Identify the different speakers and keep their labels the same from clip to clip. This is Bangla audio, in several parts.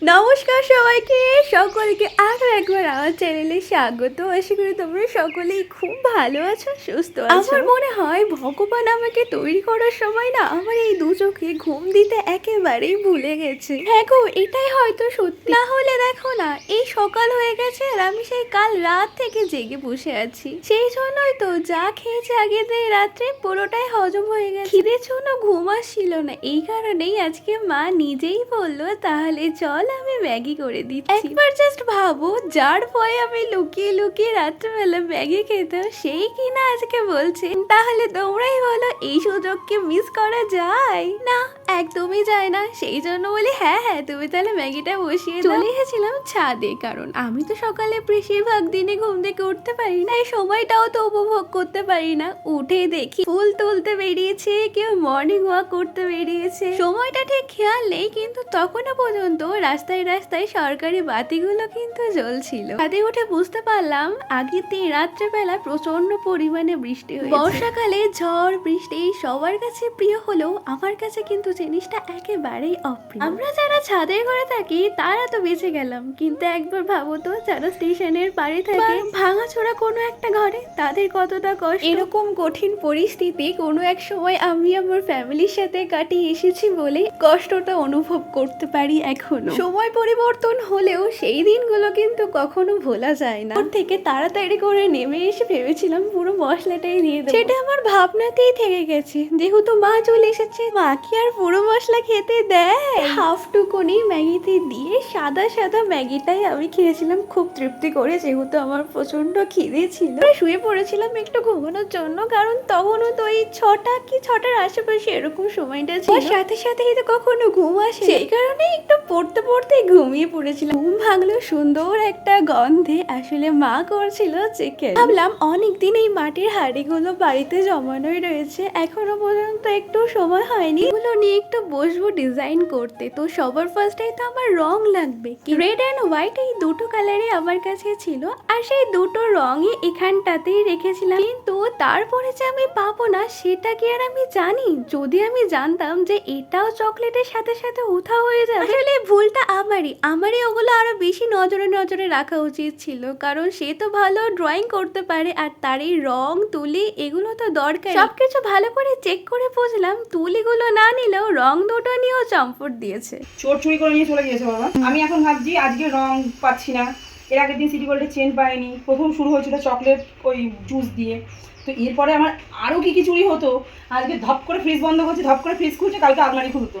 Speaker 1: নমস্কার সবাইকে সকলকে আরও একবার আমার চ্যানেলে স্বাগত। আশা করি তোমরা সকলেই খুব ভালো আছো সুস্থ আছো। আমার মনে হয় ভগবান আমাকে তৈরি করার সময় না আমার এই দু চোখে ঘুম দিতে একেবারেই ভুলে গেছে। হ্যাঁ গো এটাই হয়তো সত্যি। না হলে দেখো না এই সকাল হয়ে গেছে আর আমি সেই কাল রাত থেকে জেগে বসে আছি। সেই জন্যই তো যা খেয়েছে আগের দিন রাত্রে পুরোটাই হজম হয়ে গেছে। খিদের জন্য ঘুম আসছিল না এই কারণেই আজকে মা নিজেই বলল তাহলে চল আমি ম্যাগি করে দিচ্ছি। একবার জাস্ট ভাবো, যার ভয়ে আমি লুকিয়ে লুকিয়ে রাত্রেবেলা ম্যাগি খেতাম সেই কিনা আজকে বলছে। তাহলে তোমরাই বলো, এই সুযোগকে মিস করা যায়? না, একদমই যায় না। সেই জন্য বলি হ্যাঁ হ্যাঁ তুমি তাহলে ম্যাগিটা বসিয়ে চলে এসেছিলাম ছাদে, কারণ আমি তো সকালে বেশিরভাগ দিনে ঘুম থেকে উঠতে পারি না। এই সময়টাও তো উপভোগ করতে পারি না। উঠে দেখি, ফুল তুলতে বেরিয়েছে, কেউ মর্নিং ওয়াক করতে বেরিয়েছে। সময়টা ঠিক খেয়াল নেই, কিন্তু তখনও পর্যন্ত রাস্তায় রাস্তায় সরকারি বাতিগুলো কিন্তু জ্বলছিল। ছাদে উঠে বুঝতে পারলাম, আগের দিন রাত্রেবেলা প্রচণ্ড পরিমাণে বৃষ্টি হয়েছে। বর্ষাকালে ঝড়, বৃষ্টি সবার কাছে প্রিয় হলেও আমার কাছে কিন্তু জিনিসটা একেবারেই অপ্রিয়। আমরা যারা ছাদের ঘরে থাকি, তারা তো বেঁচে গেলাম। কিন্তু একবার ভাবো তো, যারা স্টেশনের পাড়ে থাকে ভাঙাচোরা কোনো একটা ঘরে, তাদের কতটা কষ্ট? এরকম কঠিন পরিস্থিতি কোনো এক সময় আমি আমার ফ্যামিলির সাথে কাটিয়ে এসেছি বলে কষ্টটা অনুভব করতে পারি এখনও। সময় পরিবর্তন হলেও সেই দিনগুলো কিন্তু কখনো ভোলা যায় না। ওর থেকে তাড়াতাড়ি করে নেমে এসে ভেবেছিলাম পুরো মশলাটাই দিয়ে দেবো। সেটা আমার ভাবনাতেই থেকে গেছে। যেহেতু মা চলে এসেছে মা কি আর পুরো মশলা খেতে দেয়? হাফ টুকুনি ম্যাগিতে দিয়ে সাদা সাদা ম্যাগিটাই আমি খেয়েছিলাম খুব তৃপ্তি করে যেহেতু আমার প্রচণ্ড খিদে ছিল। শুয়ে পড়েছিলাম একটু ঘুমানোর জন্য কারণ তখনও তো এই ছটা কি ছটার আশেপাশে এরকম সময়টা ছিল। সাথে সাথেই তো কখনো ঘুম আসে সেই কারণে একটু পড়তে পড়তে ঘুমিয়ে পড়েছিলাম। ঘুম ভাঙলো সুন্দর একটা গন্ধে। আসলে মা করছিল চিকেন ভাবলাম অনেকদিন এই মাটির হাঁড়িগুলো বাড়িতে জমানোই রয়েছে। এখনও পর্যন্ত একটু সময় হয়নি। এগুলো নিয়ে একটু বসবো ডিজাইন করতে। তো সবার ফার্স্টেই তো আমার রং লাগবে। রেড অ্যান্ড হোয়াইট এই দুটো কালারই আমার কাছে ছিল। আর সেই দুটো রঙই এখানটাতেই রেখেছিলাম। কিন্তু তারপরে যে আমি পাবো না, সেটা কি আর আমি জানি? যদি আমি জানতাম যে এটাও চকলেটের সাথে সাথে উঠা হয়ে যাবে। আসলে ভুলটা আমারই আমারই ওগুলো আরও বেশি নজরে নজরে রাখা উচিত ছিল, কারণ সে তো ভালো ড্রয়িং করতে পারে আর তার এই রং, তুলি এগুলো তো দরকার সব কিছু ভালো করে চেক করে বুঝলাম, তুলিগুলো না নিলেও রং দুটো নিয়েও চম্পট দিয়েছে।
Speaker 2: চোর চুরি করে নিয়ে চলে গিয়েছে বাবা। আমি এখন ভাবছি আজকে রং পাচ্ছি না। এর আগের দিন সিটি গোল্ডের চেন পাইনি। প্রথম শুরু হয়েছিল চকলেট ওই জুস দিয়ে। তো এরপরে আমার আরও কি কি চুরি হতো? আজকে ধপ করে ফ্রিজ বন্ধ করছে, ধপ করে ফ্রিজ খুলছে, কালকে আলমারি খুলতো।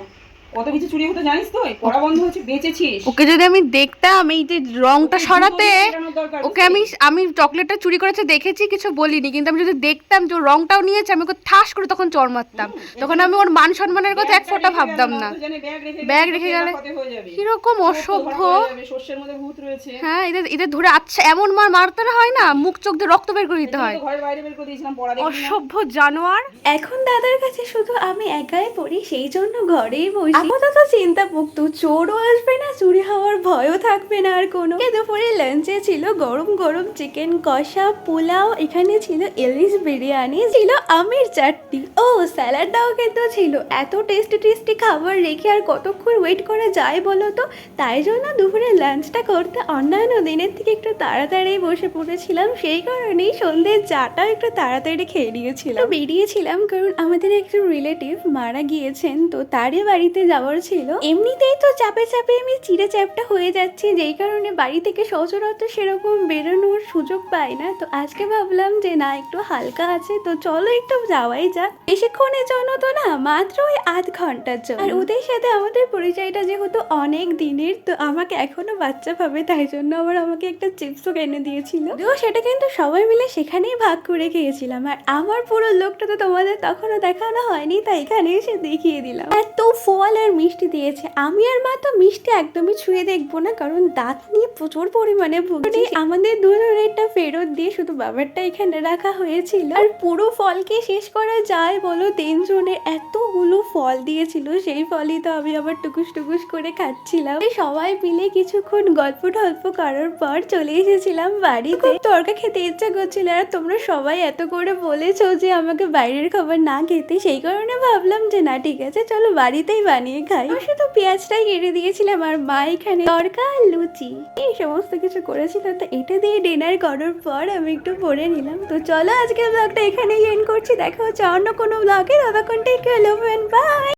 Speaker 2: কত কিছু চুরি হতো জানিস তো পড়া বন্ধ হচ্ছে বেঁচেছিস।
Speaker 3: ওকে যদি আমি দেখতাম এই যে রংটা সরাতে ওকে আমি আমি চকলেটটা চুরি করেছে দেখেছি কিছু বলিনি কিন্তু আমি যদি দেখতাম যে রংটাও নিয়েছে আমি ওকে ঠাস করে তখন চর মারতাম। তখন আমি ওর মান সম্মানের কথা এক ফোঁটা ভাবতাম না। ব্যাগ রেখে গেলে কীরকম অসভ্য।
Speaker 2: শস্যের মধ্যে ভূত রয়েছে।
Speaker 3: হ্যাঁ এদের এদের ধরে আচ্ছা এমন মার মারতে হয় না মুখ চোখ দিয়ে রক্ত বের করে দিতে হয়। অসভ্য জানোয়ার।
Speaker 1: এখন দাদার কাছে শুধু আমি একাই পড়ি সেই জন্য ঘরেই বসি আপাতত চিন্তা মুক্ত চোরও আসবে না, চুরি হওয়ার ভয়ও থাকবে না আর কোনো। দুপুরে লাঞ্চে ছিল গরম গরম চিকেন কষা, পোলাও, এখানে ছিল ইলিশ বিরিয়ানি, ছিল আমির চাটনি। ও স্যালাডটাও কিন্তু ছিল। এত টেস্টি টেস্টি খাবার রেখে আর কতক্ষণ ওয়েট করা যায় বলো তো? তাই জন্য দুপুরে লাঞ্চটা করতে অন্যান্য দিনের থেকে একটু তাড়াতাড়ি বসে পড়েছিলাম। সেই কারণেই সন্ধ্যের চাটা একটু তাড়াতাড়ি খেয়ে নিয়েছিলাম। বেরিয়েছিলাম, কারণ আমাদের একজন রিলেটিভ মারা গিয়েছেন, তো তারই বাড়িতে যাওয়ার ছিল। এমনিতেই তো চাপে চাপে আমি চিড়ে চ্যাপটা হয়ে যাচ্ছি, যেই কারণে বাড়ি থেকে সচরাচর সেরকম বেরোনোর সুযোগ পাই না। তো আজকে ভাবলাম যে, না, একটু হালকা আছে, তো চলো একটু যাওয়াই যাক। বেশিক্ষণের জন্য তো না, মাত্র ওই আধ ঘণ্টার জন্য। আর ওদের সাথে আমাদের পরিচয়টা যেহেতু অনেক দিনের, তো আমাকে এখনও বাচ্চা ভাবে তাই জন্য আবার আমাকে একটা চিপসও কিনে দিয়েছিল। তো সেটা কিন্তু সবাই মিলে সেখানেই ভাগ করে খেয়েছিলাম। আর আমার পুরো লোকটা তো তোমাদের তখনও দেখানো হয়নি, তাই এখানে এসে দেখিয়ে দিলাম। এত ফল আর মিষ্টি দিয়েছে। আমি আর মা তো মিষ্টি একদমই ছুঁয়ে দেখব না কারণ দাঁত নিয়ে প্রচুর পরিমাণে ভুগছি। আমাদের দুজনেরটা ফেরত দিয়ে শুধু বাবারটা এখানে রাখা হয়েছিল। আর পুরো ফলকে শেষ করা যায় বলো তিনজনের এতগুলো ফল দিয়েছিল সেই ফলই তো আমি আবার টুকুস টুকুস করে খাচ্ছিলাম। সবাই মিলে কিছুক্ষণ গল্প টল্প করার পর চলে এসেছিলাম বাড়িতে। খুব তরকা খেতে ইচ্ছা করছিল আর তোমরা সবাই এত করে বলেছ যে আমাকে বাইরের খাবার না খেতে সেই কারণে ভাবলাম যে না ঠিক আছে চলো বাড়িতেই বানিয়ে বানিয়ে খাই। শুধু পেঁয়াজটাই কেটে দিয়েছিলাম আর মা এখানে তরকা আর লুচি। এই সমস্ত কিছু করেছিল, তো এটা দিয়ে ডিনার করার পর আমি একটু পরে নিলাম। তো চলো আজকে ব্লগটা এখানেই এন্ড করছি। দেখা হচ্ছে অন্য কোনো ব্লগে ততক্ষণ টেক বাই